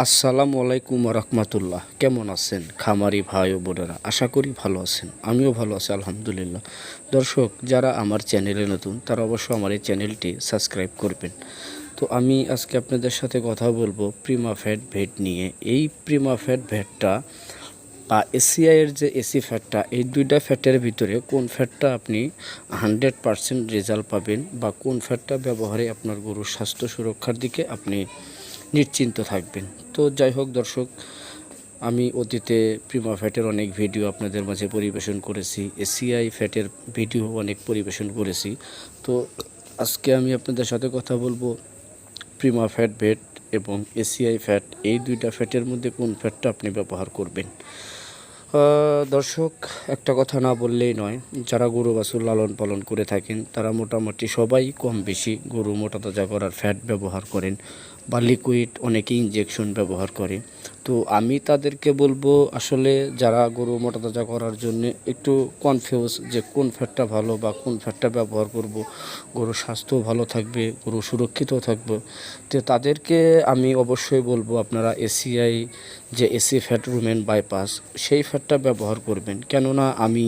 আসসালামু আলাইকুম রহমতুল্লাহ। কেমন আছেন খামারি ভাই ও বোনেরা? আশা করি ভালো আছেন। আমিও ভালো আছি, আলহামদুলিল্লাহ। দর্শক, যারা আমার চ্যানেলে নতুন, তারা অবশ্য আমার এই চ্যানেলটি সাবস্ক্রাইব করবেন। তো আমি আজকে আপনাদের সাথে কথা বলব প্রিমা ফ্যাট ভেট নিয়ে। এই প্রিমা ফ্যাট ভেটটা বা এসিআইয়ের যে এসি ফ্যাটটা এই দুইটা ফ্যাটের ভিতরে কোন ফ্যাটটা আপনি হান্ড্রেড পারসেন্ট রেজাল্ট পাবেন বা কোন ফ্যাটটা ব্যবহারে আপনার গরুর স্বাস্থ্য সুরক্ষার দিকে আপনি নিশ্চিন্ত থাকবেন। তো যাই হোক দর্শক, আমি অতীতে প্রিমা ফ্যাটের অনেক ভিডিও আপনাদের মাঝে পরিবেশন করেছি এসিআই ফ্যাটের ভিডিও অনেক পরিবেশন করেছি। তো আজকে আমি আপনাদের সাথে কথা বলব প্রিমা ফ্যাট ভেট এবং এসিআই ফ্যাট এই দুইটা ফ্যাটের মধ্যে কোন ফ্যাটটা আপনি ব্যবহার করবেন? দর্শক, একটা কথা না বললেই নয়, যারা গরু বাছুর লালন পালন করে থাকেন, তারা মোটামুটি সবাই কম বেশি গরু মোটা তাজা করার ফ্যাট ব্যবহার করেন বা লিকুইড অনেকে ইনজেকশন ব্যবহার করে। তো আমি তাদেরকে বলব, আসলে যারা গরু মোটা তাজা করার জন্য একটু কনফিউজ যে কোন ফ্যাটটা ভালো বা কোন ফ্যাটটা ব্যবহার করব। গরুর স্বাস্থ্য ভালো থাকবে, গরু সুরক্ষিত থাকবে। তো তাদেরকে আমি অবশ্যই বলব, আপনারা এসিআই যে এসি ফ্যাট রুমেন বাইপাস সেই ফ্যাটটা ব্যবহার করবেন। কেননা আমি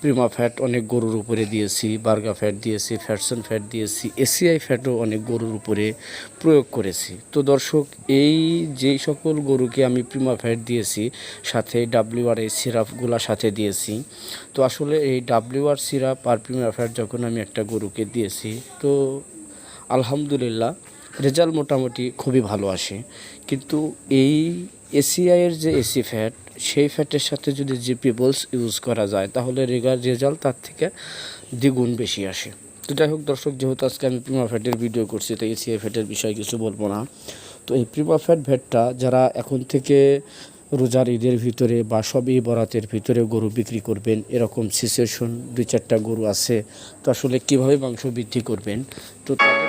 প্রিমা ফ্যাট অনেক গরুর উপরে দিয়েছি বার্গা ফ্যাট দিয়েছি ফ্যাটসন ফ্যাট দিয়েছি এসিআই ফ্যাটও অনেক গরুর উপরে প্রয়োগ করেছি। তো দর্শক, এই যেই সকল গরুকে আমি প্রিমা ফ্যাট দিয়েছি, সাথে ডাব্লিউ আর এই সিরাপগুলো সাথে দিয়েছি, তো আসলে এই ডাব্লিউ আর সিরাপ আর প্রিমা ফ্যাট যখন আমি একটা গরুকে দিয়েছি, তো আলহামদুলিল্লাহ রেজাল্ট মোটামুটি খুবই ভালো আসে। কিন্তু এই এসিআইয়ের যে এসি ফ্যাট সেই ফ্যাটের সাথে যদি জিপি বলস ইউজ করা যায়, তাহলে রেগার রেজাল্ট তার থেকে দ্বিগুণ বেশি আসে। তো যাই হোক দর্শক, যেহেতু আজকে আমি প্রিমা ফ্যাটের ভিডিও করছি, তাই এসিআই ফ্যাটের বিষয়ে কিছু বলব না। তো এই প্রিমা ফ্যাট ভ্যাটটা যারা এখন থেকে রোজার ঈদের ভিতরে বা সবই বরাতের ভিতরে গরু বিক্রি করবেন, এরকম সিচুয়েশন দুই চারটা গরু আছে, তো আসলে কীভাবে মাংস বৃদ্ধি করবেন? তো তাদের